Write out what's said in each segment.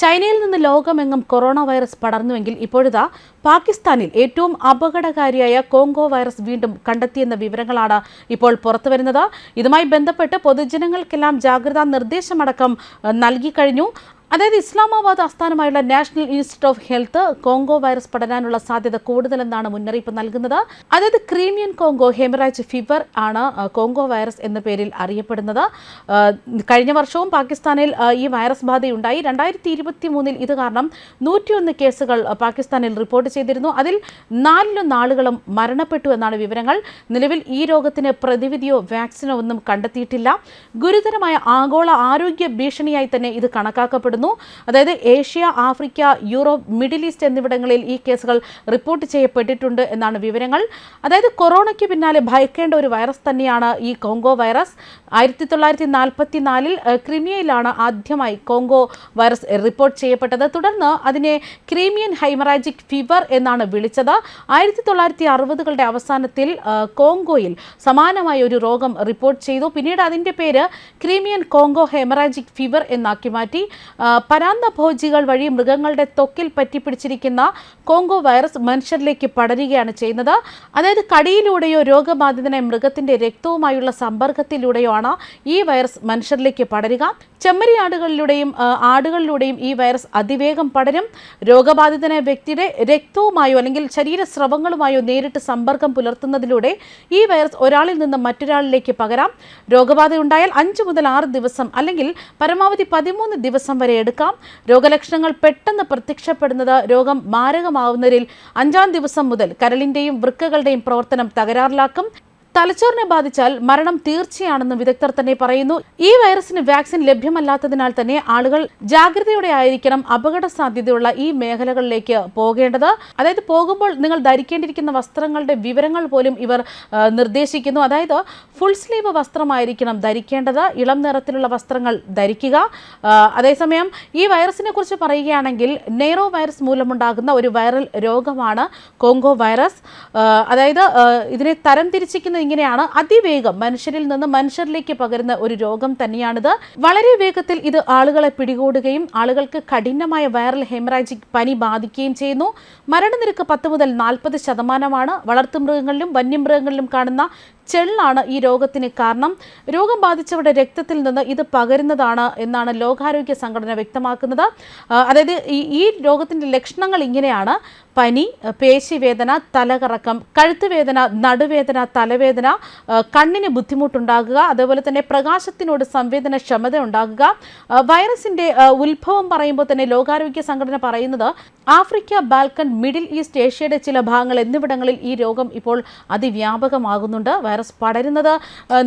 ചൈനയിൽ നിന്ന് ലോകമെങ്ങും കൊറോണ വൈറസ് പടർന്നുവെങ്കിൽ ഇപ്പോഴിതാ പാകിസ്ഥാനിൽ ഏറ്റവും അപകടകാരിയായ കോങ്കോ വൈറസ് വീണ്ടും കണ്ടെത്തിയെന്ന വിവരങ്ങളാണ് ഇപ്പോൾ പുറത്തുവരുന്നത്. ഇതുമായി ബന്ധപ്പെട്ട് പൊതുജനങ്ങൾക്കെല്ലാം ജാഗ്രതാ നിർദ്ദേശമടക്കം നൽകിക്കഴിഞ്ഞു. അതായത് ഇസ്ലാമാബാദ് ആസ്ഥാനമായുള്ള National Institute of Health Congo virus പടരാനുള്ള സാധ്യത കൂടുതലെന്നാണ് മുന്നറിയിപ്പ് നൽകുന്നത്. അതായത് ക്രീമിയൻ കോങ്കോ ഹെമറാജ് ഫിവർ ആണ് കോങ്കോ വൈറസ് എന്ന പേരിൽ അറിയപ്പെടുന്നത്. കഴിഞ്ഞ വർഷവും പാകിസ്ഥാനിൽ ഈ വൈറസ് ബാധയുണ്ടായി. രണ്ടായിരത്തി ഇരുപത്തി മൂന്നിൽ ഇത് കാരണം നൂറ്റിയൊന്ന് കേസുകൾ പാകിസ്ഥാനിൽ റിപ്പോർട്ട് ചെയ്തിരുന്നു. അതിൽ നാലിലും ആളുകളും മരണപ്പെട്ടു എന്നാണ് വിവരങ്ങൾ. നിലവിൽ ഈ രോഗത്തിന് പ്രതിവിധിയോ വാക്സിനോ ഒന്നും കണ്ടെത്തിയിട്ടില്ല. ഗുരുതരമായ ആഗോള ആരോഗ്യ ഭീഷണിയായി തന്നെ ഇത് കണക്കാക്കപ്പെടുന്നു. അതായത് Asia Africa Europe middle east എന്നിവിടങ്ങളിൽ ഈ കേസുകൾ റിപ്പോർട്ട് ചെയ്യപ്പെട്ടിട്ടുണ്ട് എന്നാണ് വിവരങ്ങൾ. അതായത് കൊറോണയ്ക്ക് പിന്നാലെ ഭയക്കേണ്ട ഒരു വൈറസ് തന്നെയാണ് ഈ കോങ്കോ വൈറസ്. ആയിരത്തി തൊള്ളായിരത്തി നാൽപ്പത്തി നാലിൽ ക്രിമിയയിലാണ് ആദ്യമായി കോങ്കോ വൈറസ് റിപ്പോർട്ട് ചെയ്യപ്പെട്ടത്. തുടർന്ന് അതിനെ ക്രീമിയൻ ഹൈമറാജിക് ഫീവർ എന്നാണ് വിളിച്ചത്. ആയിരത്തി തൊള്ളായിരത്തി അറുപതുകളുടെ അവസാനത്തിൽ കോങ്കോയിൽ സമാനമായ ഒരു രോഗം റിപ്പോർട്ട് ചെയ്തു. പിന്നീട് അതിന്റെ പേര് ക്രീമിയൻ കോങ്കോ ഹെമറാജിക് ഫീവർ എന്നാക്കി മാറ്റി. ആ, പരാന്ന ഭോജികൾ വഴി മൃഗങ്ങളുടെ ത്വക്കിൽ പറ്റിപ്പിടിച്ചിരിക്കുന്ന കോങ്കോ വൈറസ് മനുഷ്യരിലേക്ക് പടരുകയാണ് ചെയ്യുന്നത്. അതായത് കടിയിലൂടെയോ രോഗബാധിതനെ മൃഗത്തിന്റെ രക്തവുമായുള്ള സമ്പർക്കത്തിലൂടെയോ ആണ് ഈ വൈറസ് മനുഷ്യരിലേക്ക് പടരുക. ചെമ്മരിയാടുകളിലൂടെയും ആ, ആടുകളിലൂടെയും ഈ വൈറസ് അതിവേഗം പടരും. രോഗബാധിതനായ വ്യക്തിയുടെ രക്തവുമായോ അല്ലെങ്കിൽ ശരീരസ്രവങ്ങളുമായോ നേരിട്ട് സമ്പർക്കം പുലർത്തുന്നതിലൂടെ ഈ വൈറസ് ഒരാളിൽ നിന്ന് മറ്റൊരാളിലേക്ക് പകരാം. രോഗബാധ ഉണ്ടായാൽ അഞ്ച് മുതൽ ആറ് ദിവസം അല്ലെങ്കിൽ പരമാവധി പതിമൂന്ന് ദിവസം വരെ എടുക്കാം. രോഗലക്ഷണങ്ങൾ പെട്ടെന്ന് പ്രത്യക്ഷപ്പെടുന്നത് രോഗം മാരകമാവുന്നതിൽ അഞ്ചാം ദിവസം മുതൽ കരളിന്റെയും വൃക്കകളുടെയും പ്രവർത്തനം തകരാറിലാക്കും. തലച്ചോറിനെ ബാധിച്ചാൽ മരണം തീർച്ചയാണെന്ന് വിദഗ്ധർ തന്നെ പറയുന്നു. ഈ വൈറസിന് വാക്സിൻ ലഭ്യമല്ലാത്തതിനാൽ തന്നെ ആളുകൾ ജാഗ്രതയോടെ ആയിരിക്കണം അപകട സാധ്യതയുള്ള ഈ മേഖലകളിലേക്ക് പോകേണ്ടത്. അതായത് പോകുമ്പോൾ നിങ്ങൾ ധരിക്കേണ്ടിയിരിക്കുന്ന വസ്ത്രങ്ങളുടെ വിവരങ്ങൾ പോലും ഇവർ നിർദ്ദേശിക്കുന്നു. അതായത് ഫുൾ സ്ലീവ് വസ്ത്രമായിരിക്കണം ധരിക്കേണ്ടത്. ഇളം നിറത്തിലുള്ള വസ്ത്രങ്ങൾ ധരിക്കുക. അതേസമയം ഈ വൈറസിനെ കുറിച്ച് പറയുകയാണെങ്കിൽ നെയ്റോ വൈറസ് മൂലമുണ്ടാകുന്ന ഒരു വൈറൽ രോഗമാണ് കോങ്കോ വൈറസ്. അതായത് ഇതിനെ തരം ഇങ്ങനെയാണ് അതിവേഗം മനുഷ്യരിൽ നിന്ന് മനുഷ്യരിലേക്ക് പകരുന്ന ഒരു രോഗം തന്നെയാണിത്. വളരെ വേഗത്തിൽ ഇത് ആളുകളെ പിടികൂടുകയും ആളുകൾക്ക് കഠിനമായ വൈറൽ ഹെമറാജിക് പനി ബാധിക്കുകയും ചെയ്യുന്നു. മരണനിരക്ക് പത്ത് മുതൽ നാൽപ്പത് ശതമാനമാണ്. വളർത്തുമൃഗങ്ങളിലും വന്യമൃഗങ്ങളിലും കാണുന്ന ചെള്ളാണ് ഈ രോഗത്തിന് കാരണം. രോഗം ബാധിച്ചവരുടെ രക്തത്തിൽ നിന്ന് ഇത് പകരുന്നതാണ് എന്നാണ് ലോകാരോഗ്യ സംഘടന വ്യക്തമാക്കുന്നത്. അതായത് ഈ രോഗത്തിന്റെ ലക്ഷണങ്ങൾ ഇങ്ങനെയാണ്. പനി പേശിവേദന തലകറക്കം കഴുത്തുവേദന നടുവേദന തലവേദന കണ്ണിന് ബുദ്ധിമുട്ടുണ്ടാകുക അതേപോലെ തന്നെ പ്രകാശത്തിനോട് സംവേദനക്ഷമത ഉണ്ടാകുക. വൈറസിന്റെ ഉത്ഭവം പറയുമ്പോൾ തന്നെ ലോകാരോഗ്യ സംഘടന പറയുന്നത് ആഫ്രിക്ക ബാൽക്കൺ മിഡിൽ ഈസ്റ്റ് ഏഷ്യയുടെ ചില ഭാഗങ്ങൾ എന്നിവിടങ്ങളിൽ ഈ രോഗം ഇപ്പോൾ അതിവ്യാപകമാകുന്നുണ്ട്. വൈറസ് പടരുന്നത്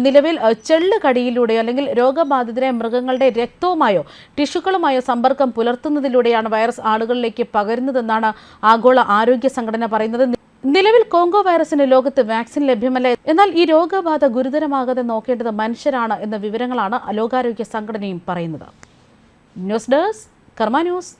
നിലവിൽ ചെള്ളുകടിയിലൂടെയോ ചെള്ള് കടിയിലൂടെയോ അല്ലെങ്കിൽ രോഗബാധിതരായ മൃഗങ്ങളുടെ രക്തവുമായോ ടിഷ്യൂകളുമായോ സമ്പർക്കം പുലർത്തുന്നതിലൂടെയാണ് വൈറസ് ആളുകളിലേക്ക് പകരുന്നതെന്നാണ് ആഗോള ആരോഗ്യ സംഘടന പറയുന്നത്. നിലവിൽ കോങ്കോ വൈറസിന് ലോകത്ത് വാക്സിൻ ലഭ്യമല്ല. എന്നാൽ ഈ രോഗബാധ ഗുരുതരമാകാതെ നോക്കേണ്ടത് മനുഷ്യരാണ് എന്ന വിവരങ്ങളാണ് ലോകാരോഗ്യ സംഘടനയും പറയുന്നത്. News desk Karma news.